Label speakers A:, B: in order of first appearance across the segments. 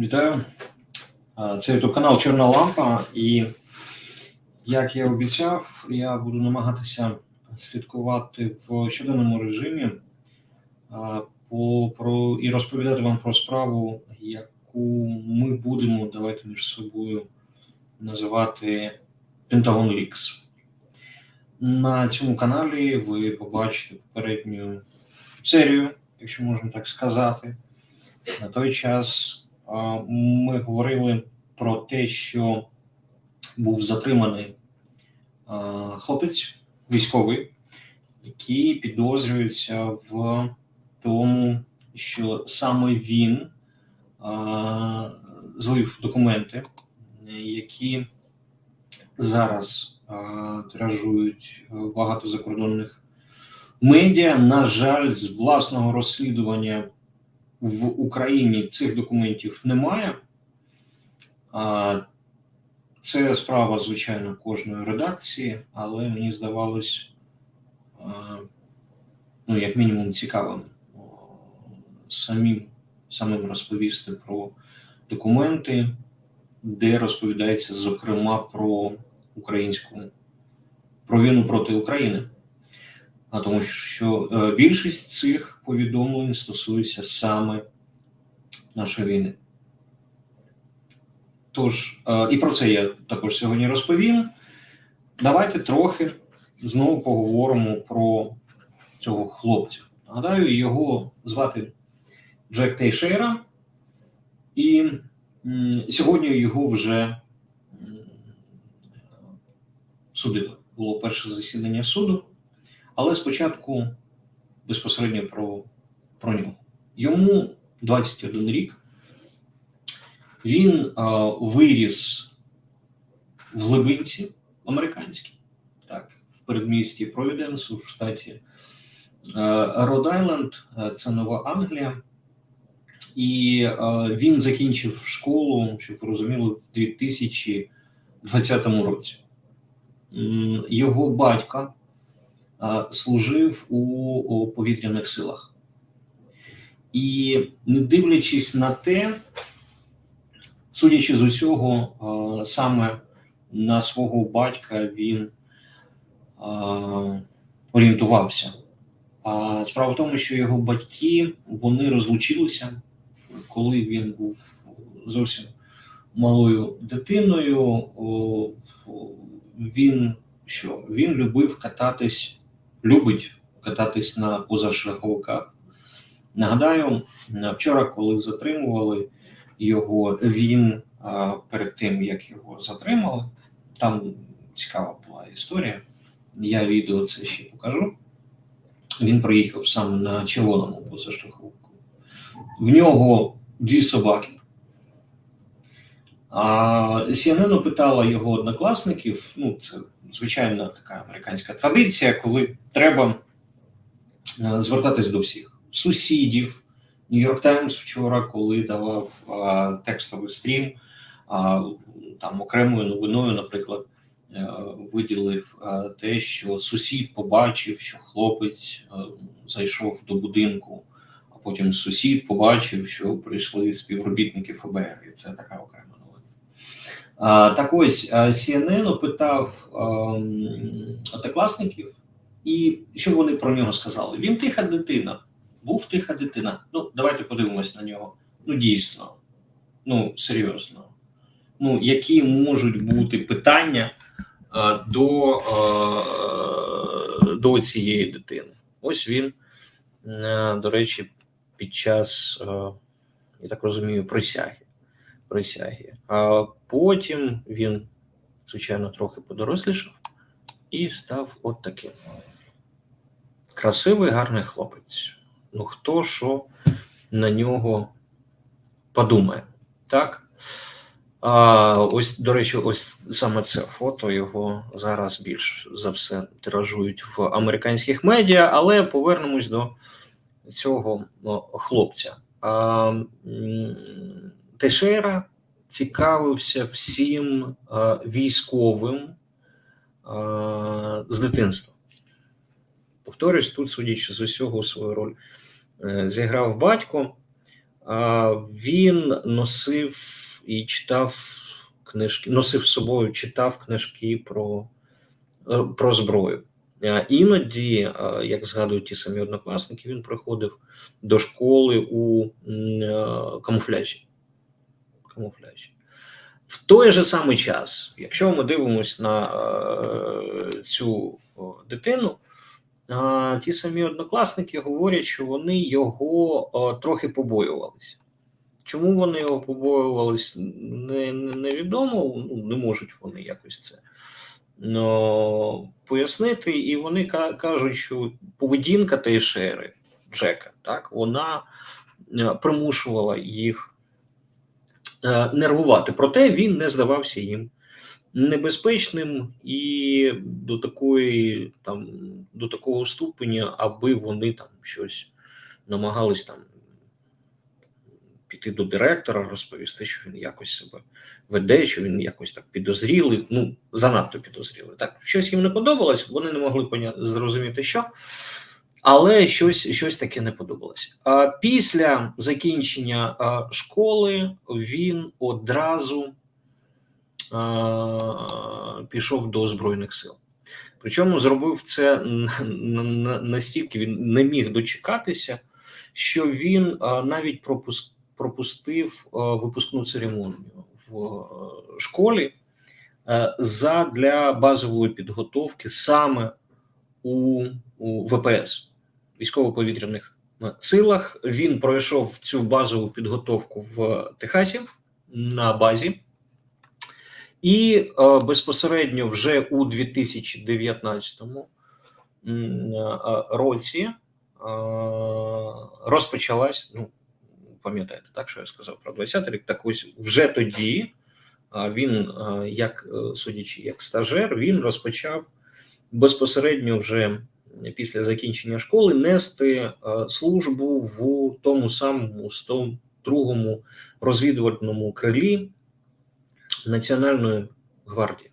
A: Вітаю. Це youtube канал Чорна Лампа, і як я обіцяв, я буду намагатися слідкувати в щоденному режимі по, про, і розповідати вам про справу, яку ми будемо давайте між собою називати Pentagon Leaks. На цьому каналі ви побачите попередню серію, якщо можна так сказати. На той час ми говорили про те, що був затриманий хлопець військовий, який підозрюється в тому, що саме він злив документи, які зараз тиражують багато закордонних медіа. На жаль, з власного розслідування в Україні цих документів немає. Це справа, звичайно, кожної редакції, але мені здавалось, ну, як мінімум, цікавим самим, самим розповісти про документи, де розповідається, зокрема, про українську про війну проти України. Тому що е, більшість цих повідомлень стосується саме нашої війни. Тож, е, і про це я також сьогодні розповім. Давайте трохи знову поговоримо про цього хлопця. Нагадаю, його звати Джек Тейшера, і сьогодні його вже судили. Було перше засідання суду. Але спочатку безпосередньо про, про нього. Йому 21 рік. Він а, виріс в глибинці американській, так, в передмісті Провіденсу, в штаті Род-Айленд, це Нова Англія. І а, він закінчив школу, щоб ви розуміли, в 2020 році. Його батько служив у повітряних силах. І не дивлячись на те, судячи з усього, саме на свого батька він орієнтувався. А справа в тому, що його батьки вони розлучилися, коли він був зовсім малою дитиною. Він що? Він любив кататись любить кататись на позашляховиках. Нагадаю, вчора, коли затримували його, він перед тим як його затримали, там цікава була історія. Я відео це ще покажу. Він приїхав саме на червоному позашляховику. В нього дві собаки. А CNN питала його однокласників, ну, це звичайна така американська традиція, коли треба е, звертатись до всіх сусідів. Нью-Йорк Таймс вчора, коли давав а, текстовий стрім, а, там окремою новиною, наприклад, а, е, виділив а, те, що сусід побачив, що хлопець а, зайшов до будинку, а потім сусід побачив, що прийшли співробітники ФБР. І це така окрема. Так ось CNN опитав однокласників, і що вони про нього сказали? Він тиха дитина, був тиха дитина. Ну, давайте подивимось на нього. Ну, дійсно, ну серйозно. Ну, які можуть бути питання а, до, а, до цієї дитини? Ось він, до речі, під час, я так розумію, присяги присяги. А потім він, звичайно, трохи подорослішав і став от таким. Красивий, гарний хлопець. Ну, хто що на нього подумає, так? А, Ось, до речі, ось саме це фото його зараз більш за все тиражують в американських медіа, але повернемось до цього хлопця. А, Тешера цікавився всім е, військовим е, з дитинства. Повторюсь, тут, судячи з усього, свою роль е, зіграв батько. він носив і читав книжки, носив з собою, читав книжки про, про зброю. Іноді, як згадують ті самі однокласники, він приходив до школи у камуфляжі. Камуфляжі. В той же самий час, якщо ми дивимося на е, цю дитину, а, ті самі однокласники говорять, що вони його о, трохи побоювалися. Чому вони його побоювались, не, не, невідомо, ну, не можуть вони якось це но, пояснити, і вони ка- кажуть, що поведінка Тейшери, Джека, так, вона е, примушувала їх е, нервувати. Проте він не здавався їм небезпечним і до такої там до такого ступеня, аби вони там щось намагались там піти до директора, розповісти, що він якось себе веде, що він якось так підозрілий, ну занадто підозрілий. Так щось їм не подобалось, вони не могли зрозуміти, що. Але щось, щось таке не подобалося. А після закінчення школи він одразу пішов до Збройних сил. Причому зробив це настільки він не міг дочекатися, що він навіть пропустив випускну церемонію в школі а, задля базової підготовки саме у ВПС військово-повітряних е, силах. Він пройшов цю базову підготовку в Техасі на базі. І е, безпосередньо вже у 2019 е, році е, розпочалась. Ну, пам'ятаєте, так що я сказав про 20 рік. Так ось вже тоді е, він, як судячи як стажер, він розпочав безпосередньо вже після закінчення школи нести е, службу в тому самому 102-му розвідувальному крилі Національної гвардії.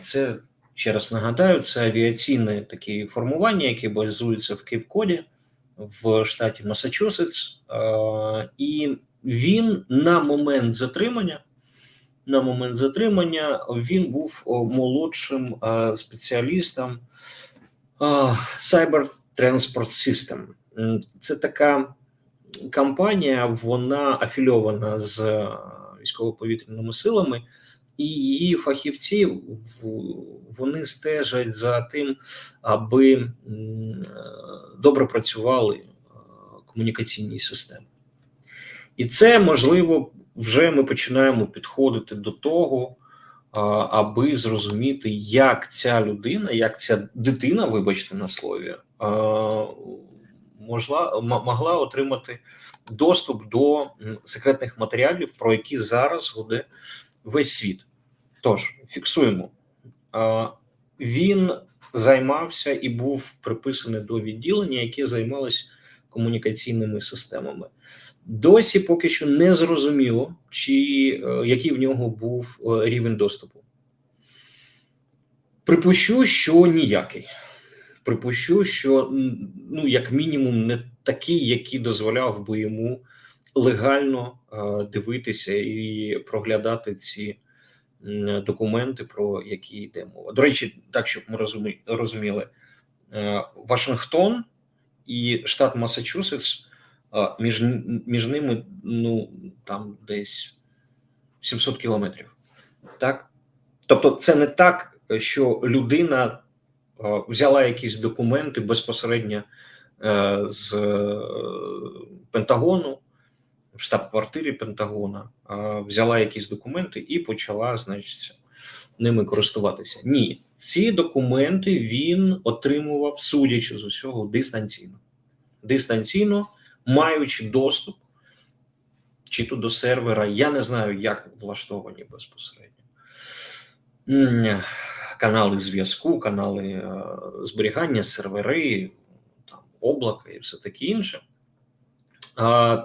A: Це, ще раз нагадаю, це авіаційне таке формування, яке базується в Кейп-Коді в штаті Масачусетс. І він на момент затримання. На момент затримання він був молодшим спеціалістом а, Cyber Transport System. Це така компанія, вона афільована з е, військово-повітряними силами, і її фахівці вони стежать за тим, аби е, добре працювали е, комунікаційні системи. І це можливо вже ми починаємо підходити до того, аби зрозуміти, як ця людина, як ця дитина, вибачте на слові, можла, могла отримати доступ до секретних матеріалів, про які зараз гуде весь світ. Тож, фіксуємо. Він займався і був приписаний до відділення, яке займалось комунікаційними системами. Досі поки що не зрозуміло, чи е, який в нього був е, рівень доступу. Припущу, що ніякий. Припущу, що ну, як мінімум, не такий, який дозволяв би йому легально е, дивитися і проглядати ці документи, про які йде мова. До речі, так щоб ми розумі, розуміли, Вашингтон і штат Масачусетс між, між ними ну там десь 700 кілометрів. Так? Тобто, це не так, що людина взяла якісь документи безпосередньо е, з е, Пентагону, в штаб-квартирі Пентагона, взяла якісь документи і почала, значить, ними користуватися. Ні, ці документи він отримував, судячи з усього, дистанційно. Дистанційно маючи доступ чи то до сервера, я не знаю, як влаштовані безпосередньо канали зв'язку, канали е, зберігання, сервери, там, облака і все таке інше.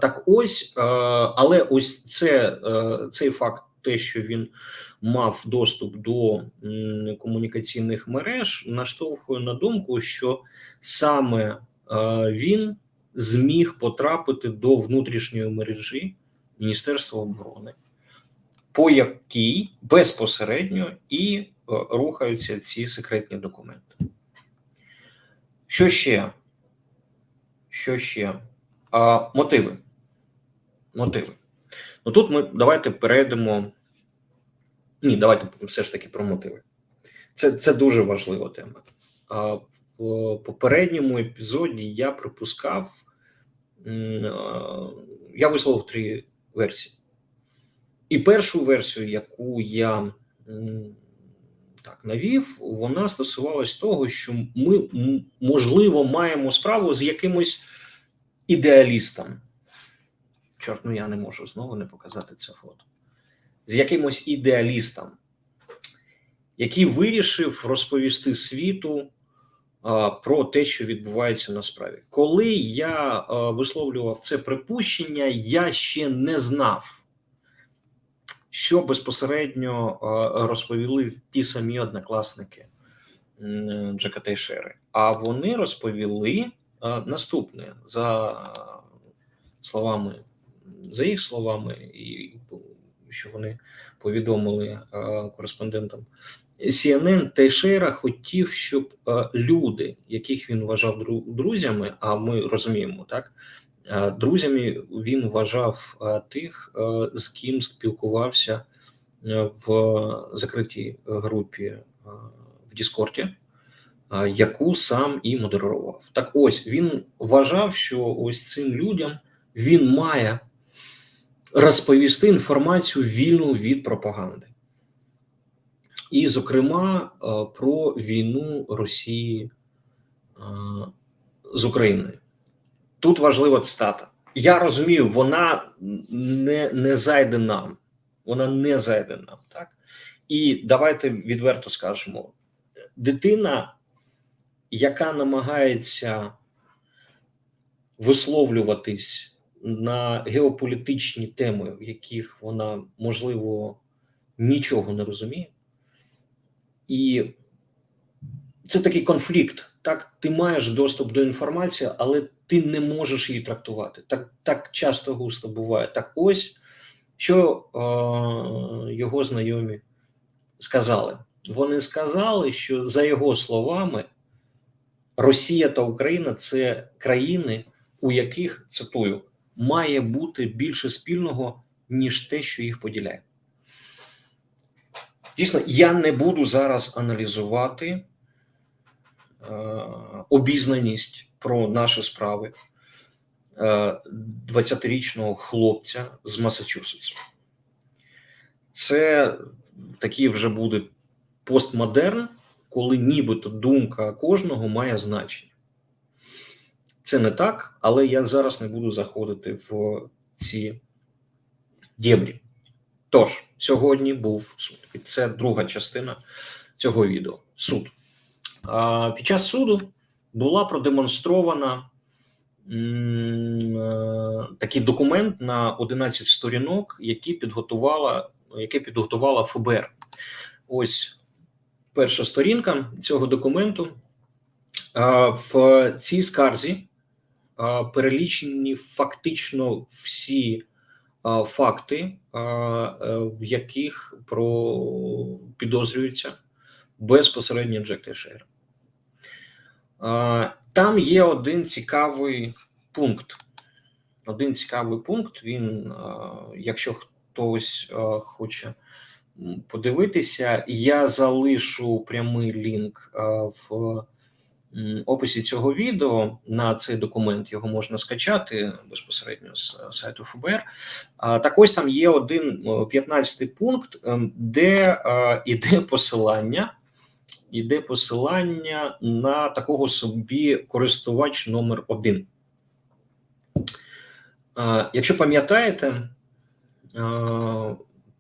A: Так ось, е, але ось це, е, цей факт, те, що він мав доступ до комунікаційних мереж, наштовхує на думку, що саме е, він зміг потрапити до внутрішньої мережі Міністерства оборони, по якій безпосередньо і е, рухаються ці секретні документи. Що ще? Що ще? А, Мотиви. Мотиви. Ну тут ми давайте перейдемо. Ні, давайте все ж таки про мотиви. Це, це дуже важлива тема. А в попередньому епізоді я припускав, я висловив три версії. І першу версію, яку я так навів, вона стосувалась того, що ми, можливо, маємо справу з якимось ідеалістом. Чорт, ну я не можу знову не показати це фото. З якимось ідеалістом, який вирішив розповісти світу а, про те, що відбувається на справі. Коли я а, висловлював це припущення, я ще не знав, що безпосередньо а, розповіли ті самі однокласники Джека Тейшери. А вони розповіли а, наступне за словами, за їх словами, і що вони повідомили а, кореспондентам. CNN Тейшера хотів, щоб е, люди, яких він вважав друзями, а ми розуміємо, так е, друзями він вважав е, тих, е, з ким спілкувався е, в закритій групі е, в Діскорді, е, яку сам і модерував. Так ось він вважав, що ось цим людям він має розповісти інформацію вільну від пропаганди. І, зокрема, е, про війну Росії е, з Україною. Тут важлива цитата. Я розумію, вона не, не зайде нам. Вона не зайде нам. Так? І давайте відверто скажемо: дитина, яка намагається висловлюватись на геополітичні теми, в яких вона, можливо, нічого не розуміє. І це такий конфлікт. Так, ти маєш доступ до інформації, але ти не можеш її трактувати. Так так часто густо буває. Так ось що е, його знайомі сказали. Вони сказали, що за його словами, Росія та Україна це країни, у яких цитую, має бути більше спільного, ніж те, що їх поділяє. Дійсно, я не буду зараз аналізувати е, обізнаність про наші справи е, 20-річного хлопця з Масачусетсу. Це такий вже буде постмодерн, коли нібито думка кожного має значення. Це не так, але я зараз не буду заходити в ці дєбрі. Тож, сьогодні був суд. І це друга частина цього відео. Суд. А, Під час суду була продемонстрована е, такий документ на 11 сторінок, який підготувала, яке підготувала ФБР. Ось перша сторінка цього документу. В цій скарзі перелічені фактично всі факти, е, в яких про підозрюється безпосередньо Джек Тейшер. Там є один цікавий пункт. Один цікавий пункт. Він, якщо хтось хоче подивитися, я залишу прямий лінк в описі цього відео на цей документ. Його можна скачати безпосередньо з е, сайту ФБР. Так ось там є один 15 пункт, ем, де е, іде посилання. Іде посилання на такого собі користувач номер один. Е, Якщо пам'ятаєте,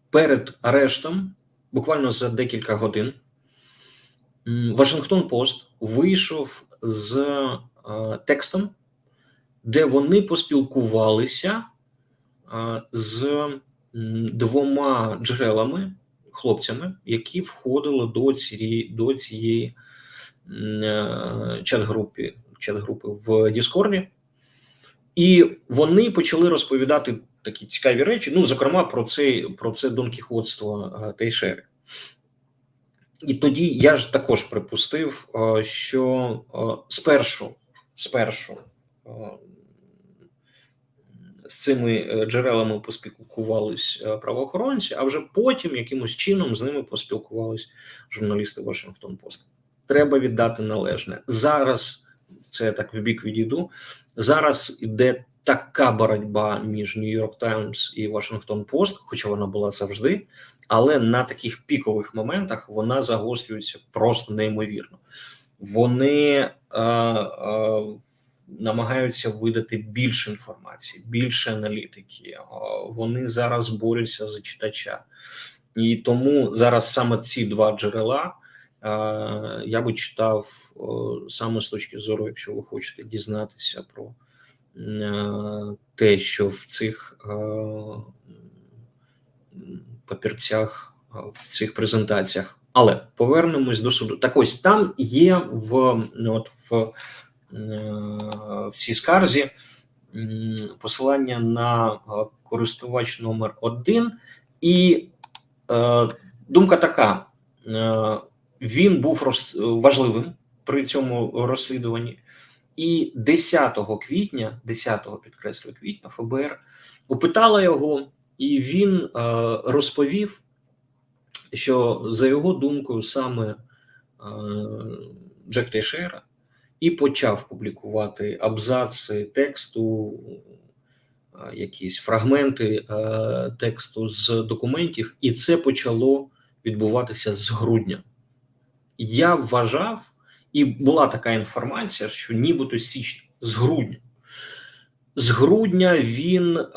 A: перед арештом, буквально за декілька годин, Вашингтон Пост вийшов з е, текстом, де вони поспілкувалися е, з двома джерелами, хлопцями, які входили до цієї, до цієї е, чат-групи, чат-групи в Діскорді. І вони почали розповідати такі цікаві речі. Ну, зокрема, про це про це донкіхотство е, Тейшери. І тоді я ж також припустив, е, що е, спершу, спершу е, з цими джерелами поспілкувались правоохоронці, а вже потім якимось чином з ними поспілкувались журналісти Вашингтон Пост. Треба віддати належне зараз. Це я так в бік відійду. Зараз іде така боротьба між Нью-Йорк Таймс і Вашингтон Пост, хоча вона була завжди, але на таких пікових моментах вона загострюється просто неймовірно. Вони е, е, намагаються видати більше інформації, більше аналітики. Е, Вони зараз борються за читача, і тому зараз саме ці два джерела. е, Я би читав е, саме з точки зору, якщо ви хочете дізнатися про те, що в цих е, папірцях, е, в цих презентаціях. Але повернемось до суду. Так ось там є в, ну, от, в, е, в цій скарзі посилання на е, користувач номер один, і е, думка така: е, він був роз, важливим при цьому розслідуванні. І 10 квітня, 10 підкреслюю квітня, ФБР опитала його, і він е, розповів, що за його думкою, саме е, Джек Тейшера і почав публікувати абзаци тексту, е, якісь фрагменти тексту з документів, і це почало відбуватися з грудня. Я вважав, і була така інформація, що нібито з січня, з грудня. З грудня він е,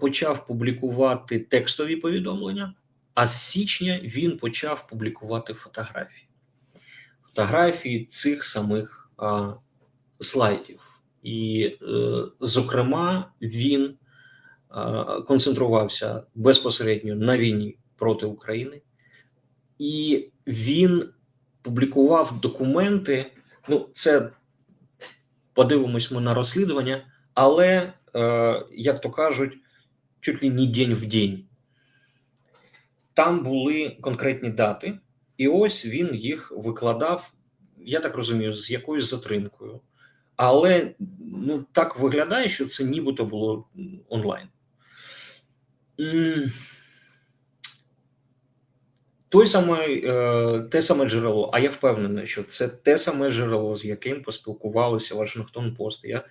A: почав публікувати текстові повідомлення, а з січня він почав публікувати фотографії. Фотографії цих самих е, слайдів. І, е, зокрема, він е, концентрувався безпосередньо на війні проти України, і він публікував документи. Ну, це подивимось ми на розслідування, але, е, як то кажуть, чуть ли не день в день. Там були конкретні дати, і ось він їх викладав, я так розумію, з якоюсь затримкою. Але ну, так виглядає, що це нібито було онлайн. Той самий, е, те саме джерело, а я впевнений, що це те саме джерело, з яким поспілкувалися Вашингтон Пост. Я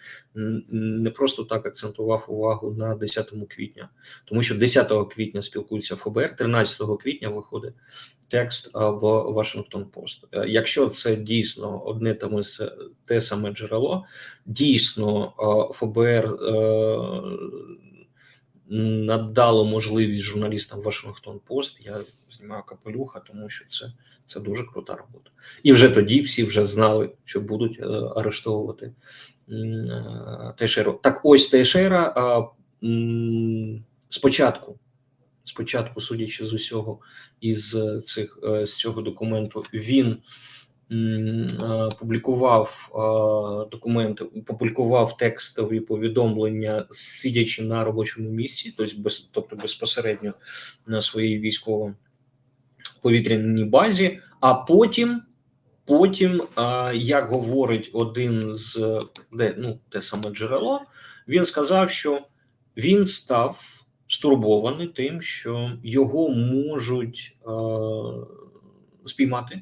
A: не просто так акцентував увагу на 10 квітня, тому що 10 квітня спілкуються ФБР, 13 квітня виходить текст в Вашингтон Пост. Е, Якщо це дійсно одне тому с- те саме джерело, дійсно ФБР е, надало можливість журналістам Вашингтон Пост. Я знімаю капелюха, тому що це, це дуже крута робота. І вже тоді всі вже знали, що будуть е, арештовувати е, Тейшеру. Так ось Тейшера спочатку, спочатку, судячи з усього, із цих е, з цього документу, він публікував е, документи, публікував текстові повідомлення, сидячи на робочому місці, тобто, без, тобто безпосередньо на своїй військово повітряній базі, а потім. Потім, як говорить один з де ну те саме джерело, він сказав, що він став стурбований тим, що його можуть е, спіймати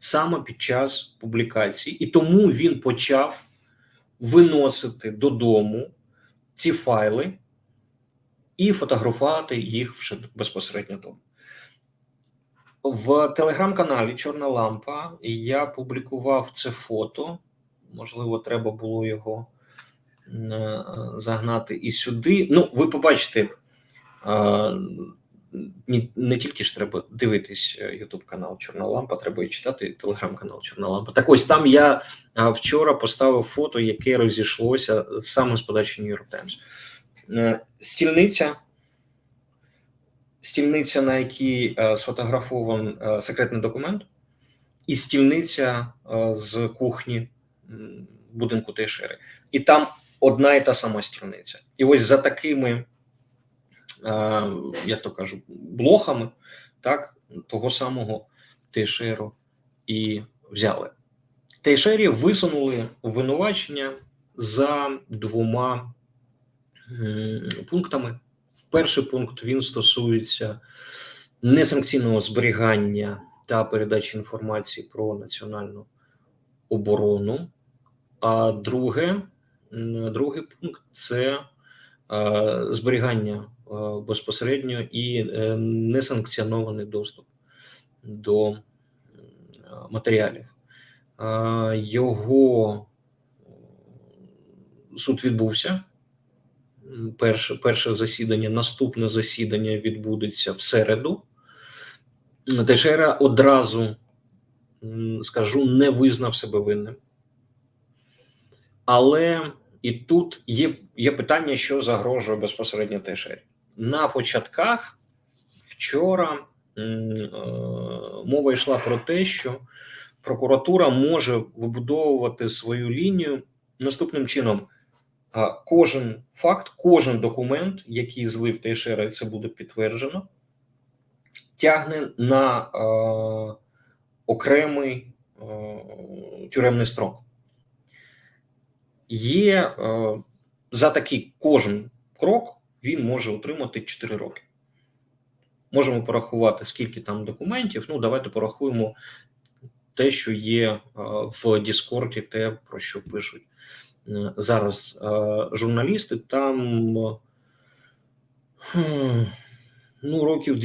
A: саме під час публікації, і тому він почав виносити додому ці файли і фотографувати їх вже безпосередньо вдома. В телеграм-каналі Чорна Лампа я публікував це фото. Можливо, треба було його е, загнати і сюди. Ну, ви побачите, е, не, тільки ж треба дивитись Ютуб канал Чорна Лампа, треба і читати телеграм-канал Чорна Лампа. Так ось там я е, вчора поставив фото, яке розійшлося саме з подачі New York Times. Е, Стільниця стільниця, на якій е, сфотографований е, секретний документ, і стільниця е, з кухні будинку Тейшери. І там одна і та сама стільниця. І ось за такими, е, як то кажу, блохами, так, того самого Тейшеру і взяли. Тейшері висунули обвинувачення за двома пунктами. Перший пункт він стосується несанкційного зберігання та передачі інформації про національну оборону. А друге, другий пункт це е, зберігання е, безпосередньо і е, несанкціонований доступ до матеріалів. Його суд відбувся. Перше перше засідання, наступне засідання відбудеться в середу. Тешера одразу скажу, не визнав себе винним. Але і тут є є питання, що загрожує безпосередньо Тешері. На початках вчора е, мова йшла про те, що прокуратура може вибудовувати свою лінію наступним чином. Кожен факт, кожен документ, який злив Тейшера, і це буде підтверджено, тягне на е, окремий е, тюремний строк. Є е, за такий кожен крок він може отримати 4 роки. Можемо порахувати, скільки там документів. Ну, давайте порахуємо те, що є е, в Діскорді, те, про що пишуть е, зараз е, журналісти. Там ну, років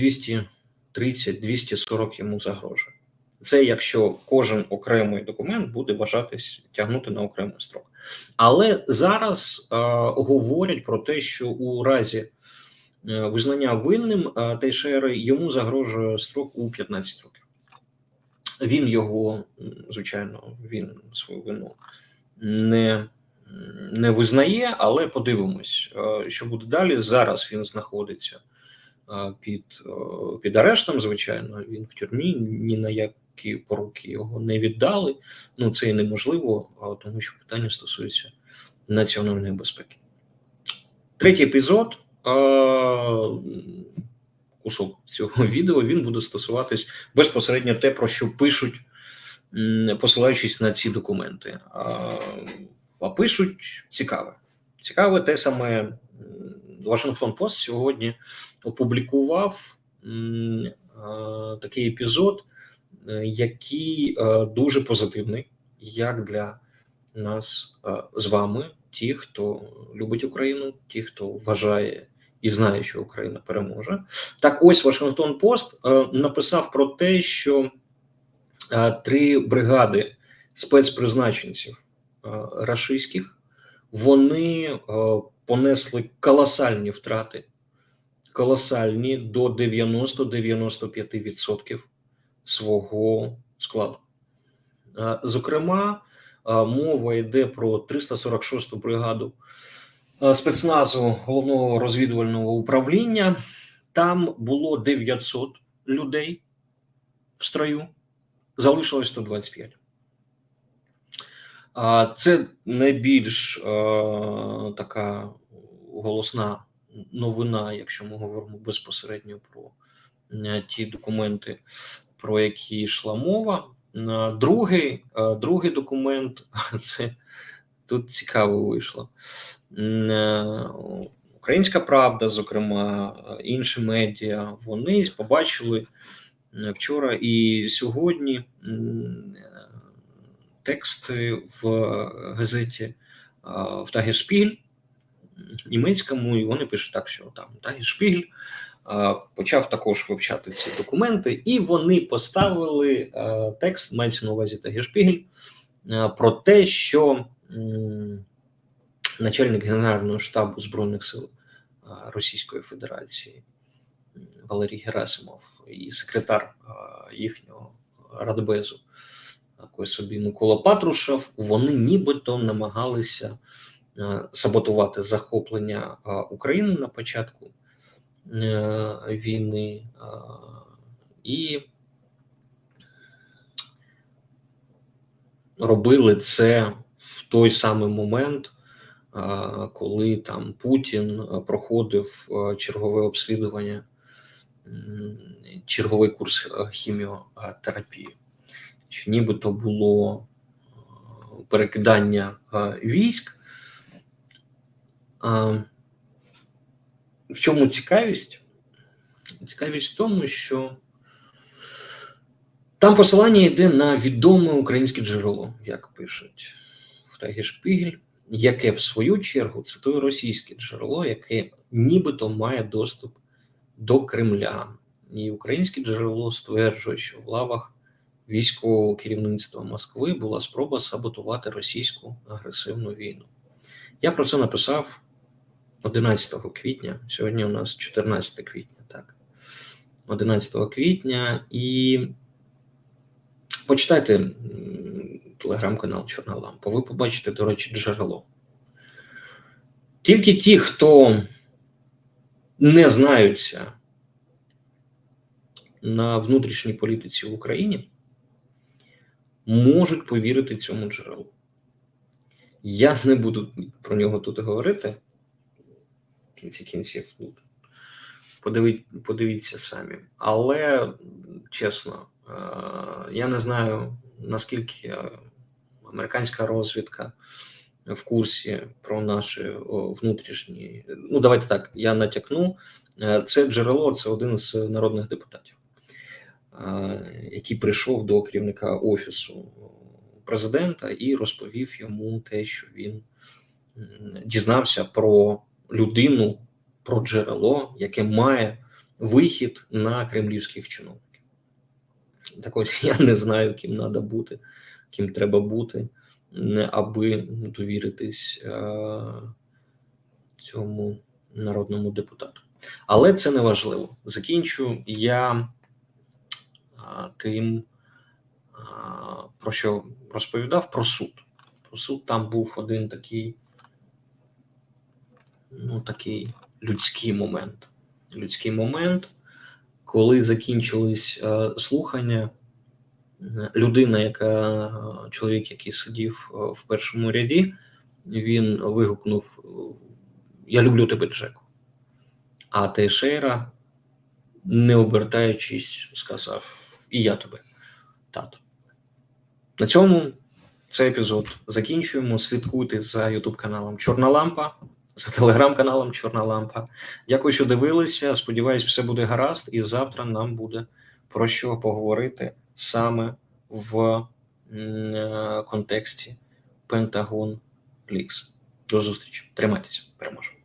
A: 230-240 йому загрожує. Це якщо кожен окремий документ буде вважатись тягнути на окремий строк. Але зараз е, говорять про те, що у разі е, визнання винним е, Тейшери йому загрожує строк у 15 років. Він його, звичайно, він свою вину не не визнає, але подивимось, е, що буде далі. Зараз він знаходиться е, під е, під арештом. Звичайно, він в тюрмі ні на як поруки його не віддали. Ну це і неможливо, тому що питання стосується національної безпеки. Третій епізод. Кусок цього відео він буде стосуватись безпосередньо те, про що пишуть, посилаючись на ці документи. А пишуть цікаве. Цікаве те саме Вашингтон Пост сьогодні опублікував такий епізод, який е, дуже позитивний, як для нас е, з вами, ті, хто любить Україну, ті, хто вважає і знає, що Україна переможе. Так, ось Вашингтон Пост написав про те, що три бригади спецпризначенців рашистських вони понесли колосальні втрати, колосальні до 90-95% свого складу. Зокрема, мова йде про 346-ту бригаду спецназу головного розвідувального управління. Там було 900 людей в строю, залишилось 125. Це найбільш така голосна новина, якщо ми говоримо безпосередньо про ті документи, про які йшла мова. Другий другий документ це тут цікаво вийшло. Українська Правда, зокрема, інші медіа, вони побачили вчора і сьогодні тексти в газеті в Тагершпіль німецькому, і вони пишуть так, що там Тагершпіль почав також вивчати ці документи, і вони поставили текст, мається на увазі Тагішпігель, про те, що начальник Генерального штабу Збройних сил Російської Федерації Валерій Герасимов і секретар їхнього радбезу собі Микола Патрушев, вони нібито намагалися саботувати захоплення України на початку. Е, війни і робили це в той самий момент, коли там Путін е, проходив е, чергове обслідування, черговий курс е, хіміотерапії, що нібито було е, перекидання е, військ. В чому цікавість? Цікавість в тому, що там посилання йде на відоме українське джерело, як пишуть в Тагішпігель, яке в свою чергу цитує російське джерело, яке нібито має доступ до Кремля. І українське джерело стверджує, що в лавах військового керівництва Москви була спроба саботувати російську агресивну війну. Я про це написав 11 квітня. Сьогодні у нас 14 квітня, так. 11 квітня і почитайте телеграм-канал Чорна Лампа. Ви побачите, до речі, джерело. Тільки ті, хто не знаються на внутрішній політиці в Україні, можуть повірити цьому джерелу. Я не буду про нього тут говорити. В кінці кінців ну, подивіть, подивіться самі. Але чесно, е, я не знаю, наскільки американська розвідка в курсі про наші внутрішні. Ну, давайте так, я натякну. Е, Це джерело, це один з народних депутатів, е, який прийшов до керівника офісу президента і розповів йому те, що він дізнався про людину, про джерело, яке має вихід на кремлівських чиновників. Так ось я не знаю, ким треба бути, ким треба бути, аби довіритись е, цьому народному депутату. Але це не важливо. Закінчу я а, тим, а, про що розповідав про суд. Про суд там був один такий, ну, такий людський момент. Людський момент, коли закінчились е, слухання, людина, яка е, чоловік, який сидів е, в першому ряді, він вигукнув: Я люблю тебе, Джеку. А Тейшейра, не обертаючись, сказав: І я тебе, тато. На цьому цей епізод закінчуємо. Слідкуйте за Ютуб каналом Чорна Лампа, за телеграм-каналом Чорна Лампа. Дякую, що дивилися. Сподіваюсь, все буде гаразд, і завтра нам буде про що поговорити саме в е, контексті Пентагон Лікс. До зустрічі. Тримайтеся, переможемо.